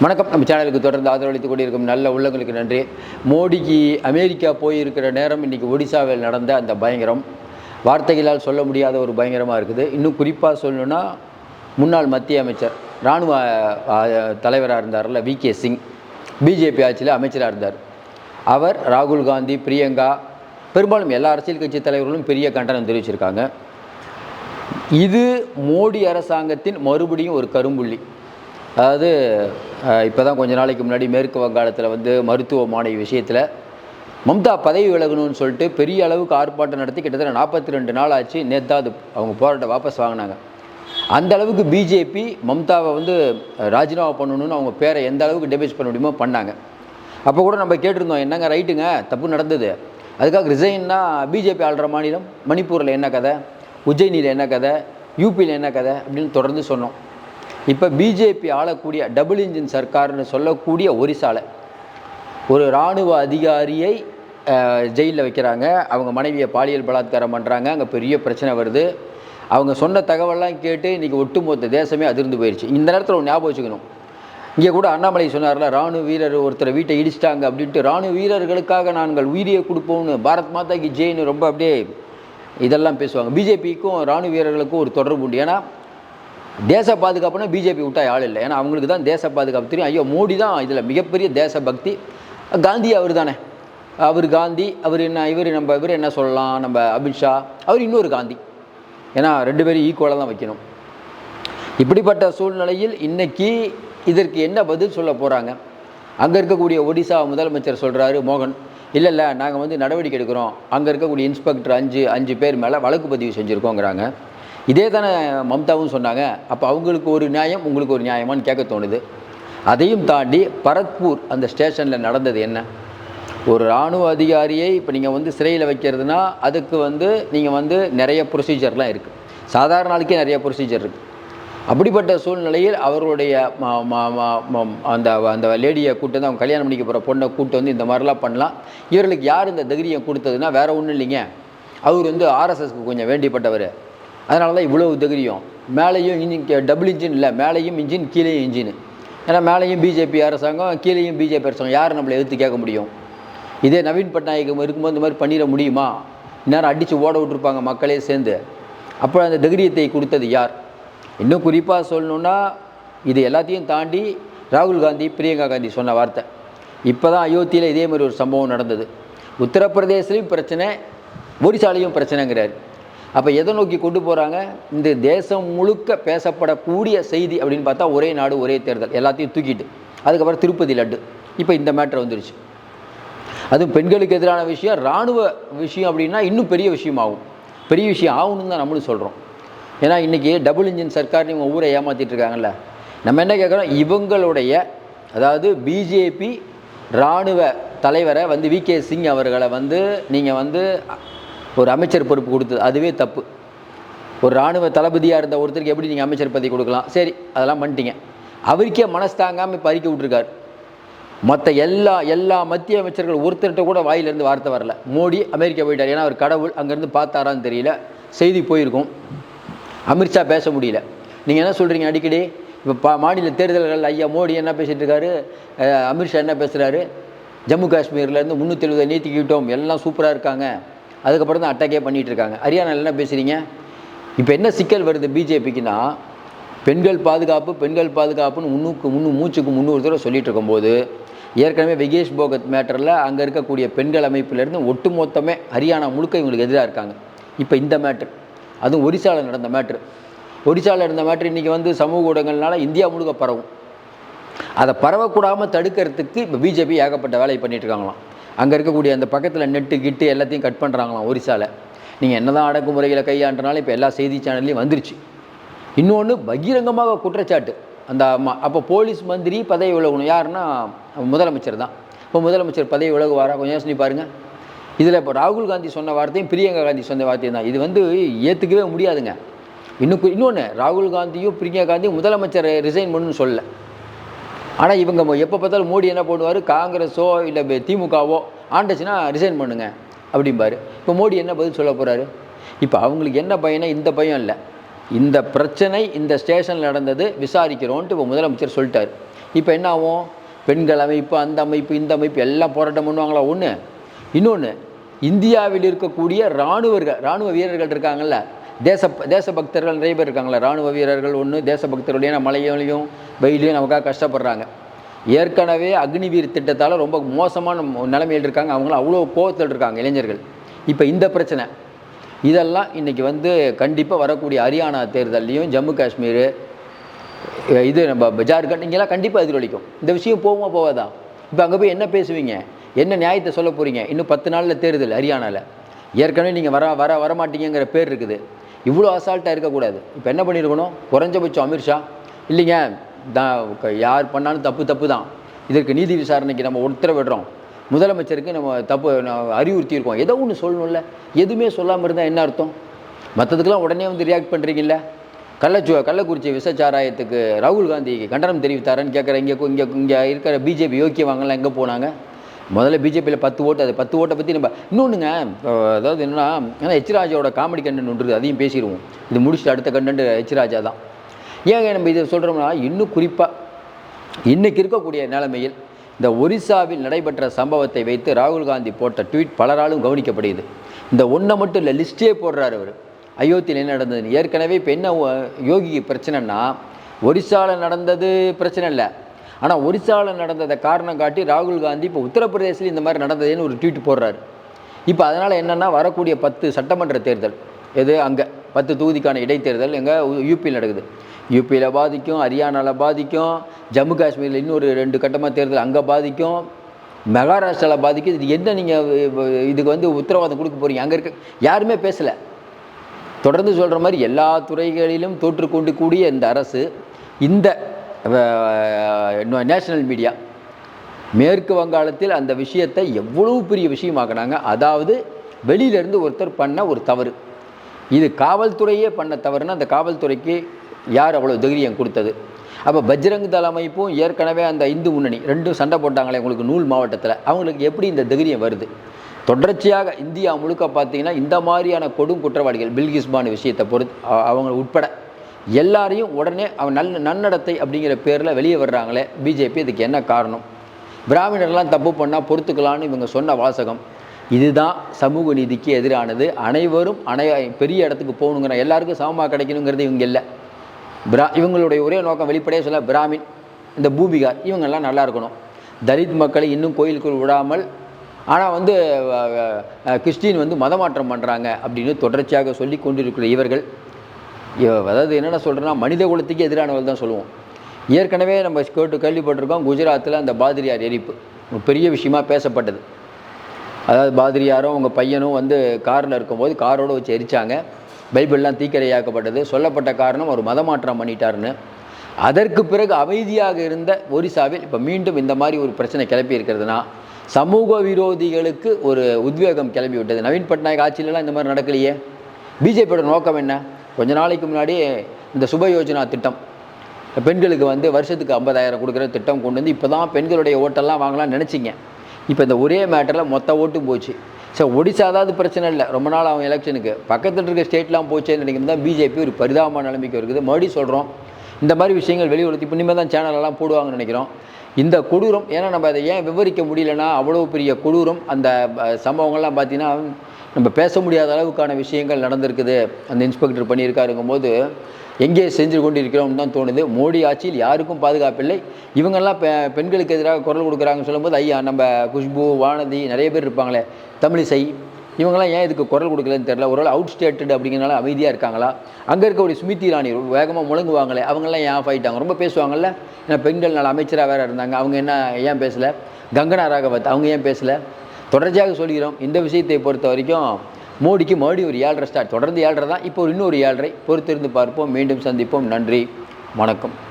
வணக்கம். நம்ம சேனலுக்கு தொடர்ந்து ஆதரவளித்துக் கொண்டிருக்கும் நல்ல உள்ளங்களுக்கு நன்றி. மோடிக்கு அமெரிக்கா போயிருக்கிற நேரம் இன்றைக்கி ஒடிசாவில் நடந்த அந்த பயங்கரம். வார்த்தைகளால் சொல்ல முடியாத ஒரு பயங்கரமாக இருக்குது. இன்னும் குறிப்பாக சொல்லணுன்னா முன்னாள் மத்திய அமைச்சர் இராணுவ தலைவராக இருந்தார்ல வி. கே. சிங். பிஜேபி ஆட்சியில் அமைச்சராக இருந்தார். அவர் ராகுல் காந்தி பிரியங்கா பெரும்பாலும் எல்லா அரசியல் கட்சி தலைவர்களும் பெரிய கண்டனம் தெரிவிச்சிருக்காங்க. இது மோடி அரசாங்கத்தின் மறுபடியும் ஒரு கரும்புள்ளி. அதாவது இப்போ தான் கொஞ்ச நாளைக்கு முன்னாடி மேற்கு வங்காளத்தில் வந்து மருத்துவ மாணவி விஷயத்தில் மம்தா பதவி விலகணும்னு சொல்லிட்டு பெரிய அளவுக்கு ஆர்ப்பாட்டம் நடத்தி கிட்டத்தட்ட நாற்பத்தி ரெண்டு நாள் ஆச்சு. நேற்று அது அவங்க போராட்டம் வாபஸ் வாங்கினாங்க. அந்த அளவுக்கு பிஜேபி மம்தாவை வந்து ராஜினாமா பண்ணணும்னு அவங்க பேரை எந்த அளவுக்கு டெபேஜ் பண்ண முடியுமோ பண்ணாங்க. அப்போ கூட நம்ம கேட்டிருந்தோம் என்னங்க ரைட்டுங்க தப்பு நடந்தது. அதுக்காக ரிசைன்னா பிஜேபி ஆள்ற மாநிலம் மணிப்பூரில் என்ன கதை உஜ்ஜயினியில் என்ன கதை யூபியில் என்ன கதை அப்படின்னு தொடர்ந்து சொன்னோம். இப்போ பிஜேபி ஆளக்கூடிய டபுள் இன்ஜின் சர்க்கார்னு சொல்லக்கூடிய ஒரிசாவில் ஒரு இராணுவ அதிகாரியை ஜெயிலில் வைக்கிறாங்க. அவங்க மனைவியை பாலியல் பலாத்காரம் பண்ணுறாங்க அங்கே பெரிய பிரச்சனை வருது. அவங்க சொன்ன தகவல்லாம் கேட்டு இன்றைக்கி ஒட்டுமொத்த தேசமே அதிர்ந்து போயிடுச்சு இந்த நேரத்தில் ஞாபகம் வச்சுக்கணும். இங்கே கூட அண்ணாமலை சொன்னார்ல ராணுவ வீரர் ஒருத்தரை வீட்டை இடிச்சிட்டாங்க அப்படின்ட்டு. ராணுவ வீரர்களுக்காக நாங்கள் உயிரியை கொடுப்போம்னு பாரத் மாதா கி ஜெயின்னு ரொம்ப அப்படியே இதெல்லாம் பேசுவாங்க. பிஜேபிக்கும் ராணுவ வீரர்களுக்கும் ஒரு தொடர்பு உண்டு. ஏன்னா தேச பாதுகாப்புனா பிஜேபி விட்டா ஆள் இல்லை. ஏன்னா அவங்களுக்கு தான் தேச பாதுகாப்பு தெரியும். ஐயோ மோடி தான் இதில் மிகப்பெரிய தேசபக்தி காந்தி அவர் தானே. அவர் காந்தி அவர் என்ன இவர் நம்ம இவர் என்ன சொல்லலாம்? நம்ம அமித்ஷா அவர் இன்னொரு காந்தி. ஏன்னா ரெண்டு பேரும் ஈக்குவலாக தான் வைக்கணும். இப்படிப்பட்ட சூழ்நிலையில் இன்றைக்கி இதற்கு என்ன பதில் சொல்ல போகிறாங்க அங்கே இருக்கக்கூடிய ஒடிசா முதலமைச்சர் சொல்கிறாரு மோகன் இல்லை இல்லை நாங்கள் வந்து நடவடிக்கை எடுக்கிறோம். அங்கே இருக்கக்கூடிய இன்ஸ்பெக்டர் அஞ்சு அஞ்சு பேர் மேலே வழக்கு பதிவு செஞ்சுருக்கோங்கிறாங்க. இதே தானே மம்தாவும் சொன்னாங்க. அப்போ அவங்களுக்கு ஒரு நியாயம் உங்களுக்கு ஒரு நியாயமான்னு கேட்க தோணுது. அதையும் தாண்டி பரத்பூர் அந்த ஸ்டேஷனில் நடந்தது என்ன? ஒரு இராணுவ அதிகாரியை இப்போ நீங்கள் வந்து சிறையில் வைக்கிறதுனா அதுக்கு வந்து நீங்கள் வந்து நிறைய ப்ரொசீஜர்லாம் இருக்குது சாதாரண நாளுக்கே நிறைய ப்ரொசீஜர் இருக்குது அப்படிப்பட்ட சூழ்நிலையில் அவருடைய அந்த அந்த லேடியை கூட்டு வந்து அவங்க கல்யாணம் பண்ணிக்க போகிற பொண்ணை கூட்டு வந்து இந்த மாதிரிலாம் பண்ணலாம். இவர்களுக்கு யார் இந்த தைரியம் கொடுத்ததுன்னா வேறு ஒன்றும் இல்லைங்க. அவர் வந்து ஆர்எஸ்எஸ்க்கு கொஞ்சம் வேண்டிப்பட்டவர். அதனால தான் இவ்வளவு தைரியம் மேலேயும் இன்ஜின் டபுள் இன்ஜின் இல்லை மேலேயும் இன்ஜின் கீழேயும் இன்ஜின் ஏன்னா மேலேயும் பிஜேபி அரசாங்கம் கீழேயும் பிஜேபி அரசாங்கம். யார் நம்மளை எதிர்த்து கேட்க முடியும்? இதே நவீன் பட்நாயக் இருக்கும்போது இந்த மாதிரி பண்ணிட முடியுமா? இந்நேரம் அடித்து ஓட விட்டுருப்பாங்க மக்களே சேர்ந்து. அப்போ அந்த தைரியத்தை கொடுத்தது யார்? இன்னும் குறிப்பாக சொல்லணுன்னா இது எல்லாத்தையும் தாண்டி ராகுல் காந்தி பிரியங்கா காந்தி சொன்ன வார்த்தை. இப்போ தான் அயோத்தியில் இதே மாதிரி ஒரு சம்பவம் நடந்தது. உத்தரப்பிரதேசலையும் பிரச்சனை ஒரிசாலையும் பிரச்சனைங்கிறார். அப்போ எதை நோக்கி கொண்டு போகிறாங்க இந்த தேசம் முழுக்க பேசப்படக்கூடிய செய்தி அப்படின்னு பார்த்தா ஒரே நாடு ஒரே தேர்தல் எல்லாத்தையும் தூக்கிட்டு. அதுக்கப்புறம் திருப்பதி லட்டு. இப்போ இந்த மேட்ரு வந்துருச்சு. அதுவும் பெண்களுக்கு எதிரான விஷயம் இராணுவ விஷயம் அப்படின்னா இன்னும் பெரிய விஷயம் ஆகும். பெரிய விஷயம் ஆகணும்னு தான் நம்மளும் சொல்கிறோம் ஏன்னா இன்றைக்கி டபுள் இன்ஜின் சர்க்கார் இவங்க ஊரை ஏமாற்றிட்டு இருக்காங்கல்ல. நம்ம என்ன கேட்குறோம்? இவங்களுடைய அதாவது பிஜேபி இராணுவ தலைவரை வந்து வி கே சிங் அவர்களை வந்து நீங்கள் வந்து ஒரு அமைச்சர் பொறுப்பு கொடுத்தது. அதுவே தப்பு. ஒரு இராணுவ தளபதியாக இருந்த ஒருத்தருக்கு எப்படி நீங்கள் அமைச்சர் பதவி கொடுக்கலாம்? சரி அதெல்லாம் பண்ணிட்டீங்க. அவருக்கே மனசு தாங்காமல் இப்போ அறிக்கை விட்டுருக்காரு. மற்ற எல்லா எல்லா மத்திய அமைச்சர்கள் ஒருத்தர்கிட்ட கூட வாயிலிருந்து வார்த்தை வரல. மோடி அமெரிக்கா போயிட்டார். ஏன்னா அவர் கடவுள் அங்கேருந்து பார்த்தாரான்னு தெரியல. செய்தி போயிருக்கும். அமித்ஷா பேச முடியல. நீங்கள் என்ன சொல்கிறீங்க அடிக்கடி? இப்போ பா மாநில தேர்தல்கள் ஐயா மோடி என்ன பேசிகிட்டு இருக்காரு? அமித்ஷா என்ன பேசுகிறாரு ஜம்மு காஷ்மீர்லேருந்து முந்நூற்றி எழுபதை நீத்திக்கிட்டோம் எல்லாம் சூப்பராக இருக்காங்க. அதுக்கப்புறம் தான் அட்டாக்கே பண்ணிகிட்டு இருக்காங்க ஹரியானாவில் என்ன பேசுகிறீங்க இப்போ என்ன சிக்கல் வருது பிஜேபிக்குன்னா பெண்கள் பாதுகாப்பு பெண்கள் பாதுகாப்புன்னு முன்னுக்கு முன்னு மூச்சுக்கு முந்நூறு தடவை சொல்லிட்டு இருக்கும்போது ஏற்கனவே விகேஷ் போகத் மேட்டரில் அங்கே இருக்கக்கூடிய பெண்கள் அமைப்பிலேருந்து ஒட்டுமொத்தமே ஹரியானா முழுக்க இவங்களுக்கு எதிராக இருக்காங்க. இப்போ இந்த மேட்ரு அதுவும் ஒரிசாவில் நடந்த மேட்ரு ஒரிசாவில் இருந்த மேட்ரு இன்றைக்கி வந்து சமூக ஊடகங்கள்னால இந்தியா முழுக்க பரவும். அதை பரவக்கூடாமல் தடுக்கிறதுக்கு இப்போ பிஜேபி ஏகப்பட்ட வேலையை பண்ணிட்டு இருக்காங்களாம் அங்கே இருக்கக்கூடிய அந்த பக்கத்தில் நெட்டு கிட்டு எல்லாத்தையும் கட் பண்ணுறாங்களாம் ஒரிசாவில் நீங்கள் என்ன தான் அடக்குமுறைகளை கையாண்டனாலும் இப்போ எல்லா செய்தி சேனல்லையும் வந்துருச்சு. இன்னொன்று பகிரங்கமாக குற்றச்சாட்டு. அந்த அப்போ போலீஸ் மந்திரி பதவி விலகணும். யாருன்னா முதலமைச்சர் தான். இப்போ முதலமைச்சர் பதவி விலகுவாரா? கொஞ்சம் யோசனை பாருங்கள் இதில் இப்போ ராகுல் காந்தி சொன்ன வார்த்தையும் பிரியங்கா காந்தி சொன்ன வார்த்தையும் தான். இது வந்து ஏற்றுக்கவே முடியாதுங்க. இன்னும் இன்னொன்று ராகுல் காந்தியும் பிரியங்கா காந்தியும் முதலமைச்சரை ரிசைன் பண்ணுன்னு சொல்லலை. ஆனால் இவங்க எப்போ பார்த்தாலும் மோடி என்ன பண்ணுவார்? காங்கிரஸோ இல்லை திமுகவோ ஆண்டுச்சுன்னா ரிசைன் பண்ணுங்க அப்படிம்பாரு. இப்போ மோடி என்ன பதில் சொல்ல போகிறாரு இப்போ அவங்களுக்கு என்ன பயனா இந்த பயம் இல்லை. இந்த பிரச்சனை இந்த ஸ்டேஷனில் நடந்தது விசாரிக்கிறோன்ட்டு இப்போ முதலமைச்சர் சொல்லிட்டார். இப்போ என்ன ஆகும்? பெண்கள் அமைப்பு அந்த அமைப்பு இந்த அமைப்பு எல்லாம் போராட்டம் பண்ணுவாங்களா? ஒன்று இன்னொன்று இந்தியாவில் இருக்கக்கூடிய இராணுவர்கள் இராணுவ வீரர்கள் இருக்காங்கல்ல தேச தேசபக்தர்கள் நிறைய பேர் இருக்காங்களா இராணுவ வீரர்கள் ஒன்று தேசபக்தருடைய மழையிலையும் வெயிலையும் நமக்காக கஷ்டப்படுறாங்க. ஏற்கனவே அக்னிவீர் திட்டத்தால் ரொம்ப மோசமான நிலைமையில் இருக்காங்க. அவங்களும் அவ்வளோ கோபத்தில் இருக்காங்க இளைஞர்கள். இப்போ இந்த பிரச்சனை. இதெல்லாம் இன்றைக்கி வந்து கண்டிப்பாக வரக்கூடிய ஹரியானா தேர்தல்லையும் ஜம்மு காஷ்மீர் இது நம்ம ஜார்க்கண்ட் இங்கெல்லாம் கண்டிப்பாக எதிரொலிக்கும். இந்த விஷயம் போகுமா போகாதா? இப்போ அங்கே போய் என்ன பேசுவீங்க? என்ன நியாயத்தை சொல்ல போகிறீங்க இன்னும் பத்து நாளில் தேர்தல் ஹரியானாவில் ஏற்கனவே நீங்கள் வர வர வரமாட்டீங்கிற பேர் இருக்குது. இவ்வளோ அசால்ட்டாக இருக்கக்கூடாது. இப்போ என்ன பண்ணியிருக்கணும்? குறைஞ்சபட்சம் அமித்ஷா இல்லைங்க தான் யார் பண்ணாலும் தப்பு தப்பு தான் இதற்கு நீதி விசாரணைக்கு நம்ம உத்தரவிடுறோம். முதலமைச்சருக்கு நம்ம தப்பு அறிவுறுத்தியிருக்கோம். ஏதோ ஒன்று சொல்லணும்ல. எதுவுமே சொல்லாமல் இருந்தால் என்ன அர்த்தம்? மற்றதுக்கெல்லாம் உடனே வந்து ரியாக்ட் பண்ணுறீங்கல்ல கள்ளச்சு கள்ளக்குறிச்சி விசச்சாராயத்துக்கு ராகுல் காந்தி கண்டனம் தெரிவித்தாரன்னு கேட்குற இங்கே இங்கே இங்கே இருக்கிற பிஜேபி யோக்கியவாங்கலாம் எங்கே போனாங்க? முதல்ல பிஜேபியில் பத்து ஓட்டு அது பத்து ஓட்டை பற்றி நம்ம இன்னொன்றுங்க அதாவது என்னென்னா ஏன்னா ஹெச்ராஜாவோட காமெடி கண்டென்ட் ஒன்று அதையும் பேசிடுவோம். இது முடிச்சுட்டு அடுத்த கண்டென்ட் ஹெச்ராஜா தான். ஏங்க நம்ம இதை சொல்கிறோம்னா இன்னும் குறிப்பாக இன்னைக்கு இருக்கக்கூடிய நிலைமையில் இந்த ஒரிசாவில் நடைபெற்ற சம்பவத்தை வைத்து ராகுல் காந்தி போட்ட ட்வீட் பலராலும் கவனிக்கப்படுகிறது. இந்த ஒன்றை மட்டும் இல்லை லிஸ்ட்டே போடுறாரு அவர். அயோத்தியில் என்ன நடந்ததுன்னு. ஏற்கனவே இப்போ என்ன யோகி யோகிக்கு பிரச்சனைன்னா ஒரிசாவில் நடந்தது பிரச்சனை இல்லை. ஆனால் ஒரிசாவில் நடந்ததை காரணம் காட்டி ராகுல் காந்தி இப்போ உத்தரப்பிரதேசில் இந்த மாதிரி நடந்ததுன்னு ஒரு ட்வீட் போடுறாரு. இப்போ அதனால் என்னென்னா வரக்கூடிய பத்து சட்டமன்ற தேர்தல் எது அங்கே பத்து தொகுதிக்கான இடைத்தேர்தல் எங்கே யூபியில் நடக்குது. யூபியில் பாதிக்கும் ஹரியானாவில் பாதிக்கும் ஜம்மு காஷ்மீரில் இன்னொரு ரெண்டு கட்டமாக தேர்தல் அங்கே பாதிக்கும் மகாராஷ்டிராவில் பாதிக்கும் இது என்ன நீங்கள் இதுக்கு வந்து உத்தரவாதம் கொடுக்க போகிறீங்க அங்கே இருக்க யாருமே பேசலை. தொடர்ந்து சொல்கிற மாதிரி எல்லா துறைகளிலும் தோற்றுக்கொண்டு கூடிய இந்த அரசு இந்த நேஷனல் மீடியா மேற்கு வங்காளத்தில் அந்த விஷயத்தை எவ்வளவு பெரிய விஷயமாக்குனாங்க? அதாவது வெளியிலேருந்து ஒருத்தர் பண்ண ஒரு தவறு. இது காவல்துறையே பண்ண தவறுனா அந்த காவல்துறைக்கு யார் அவ்வளோ தைரியம் கொடுத்தது? அப்போ பஜ்ரங் தள் அமைப்பும் ஏற்கனவே அந்த இந்து முன்னணி ரெண்டும் சண்டை போட்டாங்களே உங்களுக்கு நூல் மாவட்டத்தில். அவங்களுக்கு எப்படி இந்த தைரியம் வருது? தொடர்ச்சியாக இந்தியா முழுக்க பார்த்தீங்கன்னா இந்த மாதிரியான கொடும் குற்றவாளிகள் பில்கிஸ்பான் விஷயத்தை பொறுத்து அவங்க உட்பட. எல்லாரையும் உடனே அவன் நல்ல நன்னடத்தை அப்படிங்கிற பேரில் வெளியே வர்றாங்களே பிஜேபி இதுக்கு என்ன காரணம்? பிராமணர்லாம் தப்பு பண்ணால் பொறுத்துக்கலான்னு இவங்க சொன்ன வாசகம். இதுதான் சமூக நீதிக்கு எதிரானது. அனைவரும் அனை பெரிய இடத்துக்கு போகணுங்கிற எல்லாருக்கும் சமமாக கிடைக்கணுங்கிறது இவங்க இல்லை. பிரா இவங்களுடைய ஒரே நோக்கம் வெளிப்படையாக சொல்ல பிராமின் இந்த பூமிகார் இவங்கெல்லாம் நல்லா இருக்கணும். தலித் மக்களை இன்னும் கோயிலுக்குள் விடாமல் ஆனால் வந்து கிறிஸ்டின் வந்து மதமாற்றம் பண்ணுறாங்க அப்படின்னு தொடர்ச்சியாக சொல்லி கொண்டிருக்கிற இவர்கள் அதாவது என்னென்ன சொல்கிறேன்னா மனித குலத்துக்கு எதிரானவர்கள் தான் சொல்லுவோம். ஏற்கனவே நம்ம கேட்டு கேள்விப்பட்டிருக்கோம் குஜராத்தில் அந்த பாதிரியார் எரிப்பு. ஒரு பெரிய விஷயமா பேசப்பட்டது. அதாவது பாதிரியாரும் அவங்க பையனும் வந்து காரில் இருக்கும்போது காரோடு வச்சு எரிச்சாங்க. பைபிள்லாம் தீக்கிரையாக்கப்பட்டது. சொல்லப்பட்ட காரணம் ஒரு மதமாற்றம் பண்ணிட்டாருன்னு. அதற்கு பிறகு அமைதியாக இருந்த ஒரிசாவில் இப்போ மீண்டும் இந்த மாதிரி ஒரு பிரச்சனை கிளப்பி இருக்கிறதுனா சமூக விரோதிகளுக்கு ஒரு உத்வேகம் கிளம்பி விட்டது நவீன் பட்நாயக் ஆட்சியிலலாம் இந்த மாதிரி நடக்கலையே. பிஜேபியோட நோக்கம் என்ன? கொஞ்ச நாளைக்கு முன்னாடி இந்த சுப யோஜனா திட்டம். பெண்களுக்கு வந்து வருஷத்துக்கு ஐம்பதாயிரம் கொடுக்குற திட்டம் கொண்டு வந்து இப்போ தான் பெண்களுடைய ஓட்டெல்லாம் வாங்கலாம்னு நினச்சிங்க. இப்போ இந்த ஒரே மேட்டரில் மொத்த ஓட்டும் போச்சு. சரி ஒடிசாதாவது பிரச்சனை இல்லை. ரொம்ப நாள் அவன் எலெக்ஷனுக்கு பக்கத்தில் இருக்க ஸ்டேட்லாம் போச்சேன்னு நினைக்கும் தான் பிஜேபி ஒரு பரிதாபமான நிலைமைக்கு இருக்குது. மறுபடியும் சொல்கிறோம் இந்த மாதிரி விஷயங்கள் வெளியுறுத்தி இப்போ இனிமேல் தான் சேனலெல்லாம் போடுவாங்கன்னு நினைக்கிறோம். இந்த கொடூரம் ஏன்னா நம்ம அதை ஏன் விவரிக்க முடியலன்னா அவ்வளோ பெரிய கொடூரம் அந்த சம்பவங்கள்லாம் பார்த்தீங்கன்னா நம்ம பேச முடியாத அளவுக்கான விஷயங்கள் நடந்திருக்குது. அந்த இன்ஸ்பெக்டர் பண்ணியிருக்காருங்கும் போது எங்கே செஞ்சு கொண்டு இருக்கிறோம்னு தான் தோணுது. மோடி ஆட்சியில் யாருக்கும் பாதுகாப்பில்லை. இவங்கெல்லாம் பெ பெண்களுக்கு எதிராக குரல் கொடுக்குறாங்கன்னு சொல்லும்போது ஐயா நம்ம குஷ்பு வானதி நிறைய பேர் இருப்பாங்களே தமிழிசை இவங்கெல்லாம் ஏன் இதுக்கு குரல் கொடுக்கலன்னு தெரில ஒரு அவுட் ஸ்டேட்டட் அப்படிங்கிறனால அமைதியாக இருக்காங்களா? அங்கே இருக்கக்கூடிய ஸ்மிருதி இராணி வேகமாக முழங்குவாங்களே அவங்கெல்லாம் ஏன் ஆஃப் ஆகிட்டாங்க ரொம்ப பேசுவாங்கல்ல? ஏன்னா பெண்கள் நல்ல அமைச்சராக வேறு இருந்தாங்க. அவங்க என்ன ஏன் பேசலை? கங்கனா ராகவத் அவங்க ஏன் பேசலை? தொடர்ச்சியாக சொல்கிறோம். இந்த விஷயத்தை பொறுத்த வரைக்கும் மோடிக்கு மறுபடியும் ஒரு ஏழரை ஸ்டார்ட் தொடர்ந்து ஏழரை தான் இப்போ ஒரு இன்னொரு ஏழரை பொறுத்திருந்து பார்ப்போம். மீண்டும் சந்திப்போம். நன்றி. வணக்கம்.